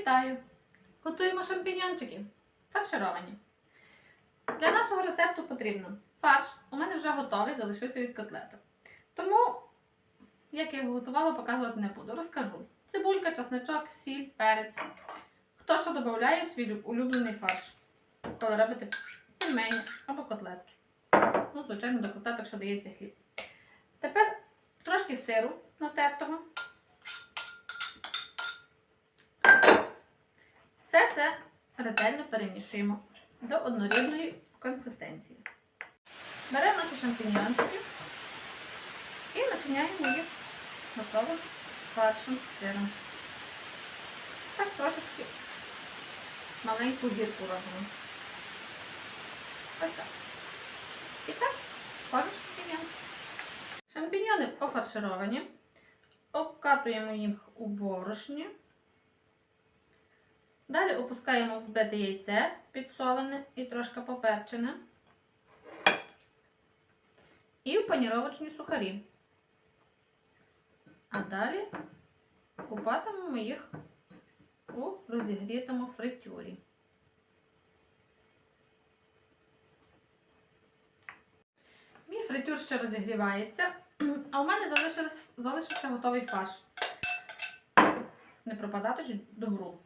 Вітаю! Готуємо шампіньончики фаршировані. Для нашого рецепту потрібно фарш. У мене вже готовий, залишився від котлеток. Тому, як я його готувала, показувати не буду. Розкажу. Цибулька, чесничок, сіль, перець. Хто що додає в свій улюблений фарш, коли робите пельмені або котлетки. Ну, звичайно, до котлеток, що дається хліб. Тепер трошки сиру натертого. Все це ретельно перемішуємо до однорідної консистенції. Беремо наші шампіньончики і начиняємо їх готовим фаршем з сиром. Так трошечки маленьку гірку робимо. Ось так. І так, кожен шампіньон. Шампіньони пофаршировані. Обкатуємо їх у борошні. Далі опускаємо в збите яйце підсолене і трошки поперчене. І в паніровочні сухарі. А далі купатимемо їх у розігрітому фритюрі. Мій фритюр ще розігрівається, а у мене залишився готовий фарш. Не пропадати ж добру.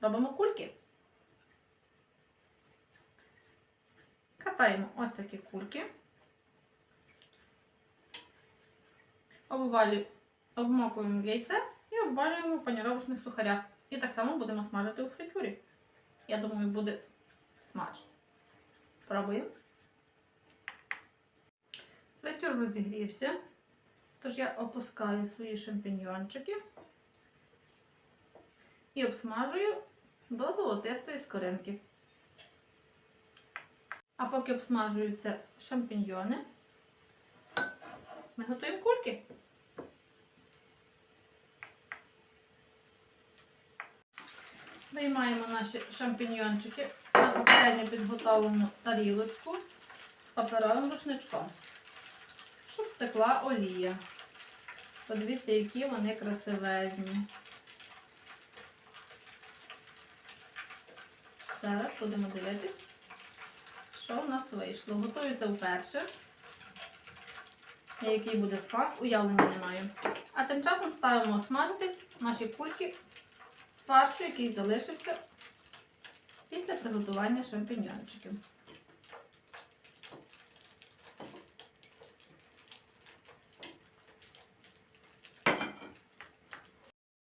Робимо кульки. Катаємо ось такі кульки. Обмокуємо яйце і обвалюємо в паніровочних сухарях. І так само будемо смажити у фритюрі. Я думаю, буде смачно. Пробуємо. Фритюр розігрівся. Тож я опускаю свої шампіньйончики і обсмажую до золотистої скоринки. А поки обсмажуються шампіньйони, ми готуємо кульки. Виймаємо наші шампіньйончики на попередньо підготовлену тарілочку з паперовим рушничком, щоб стекла олія. Подивіться, які вони красивезні. Зараз будемо дивитись, що в нас вийшло. Готується вперше. Який буде смак, уявлення не маю. А тим часом ставимо смажитись наші кульки з фаршу, який залишився після приготування шампіньончиків.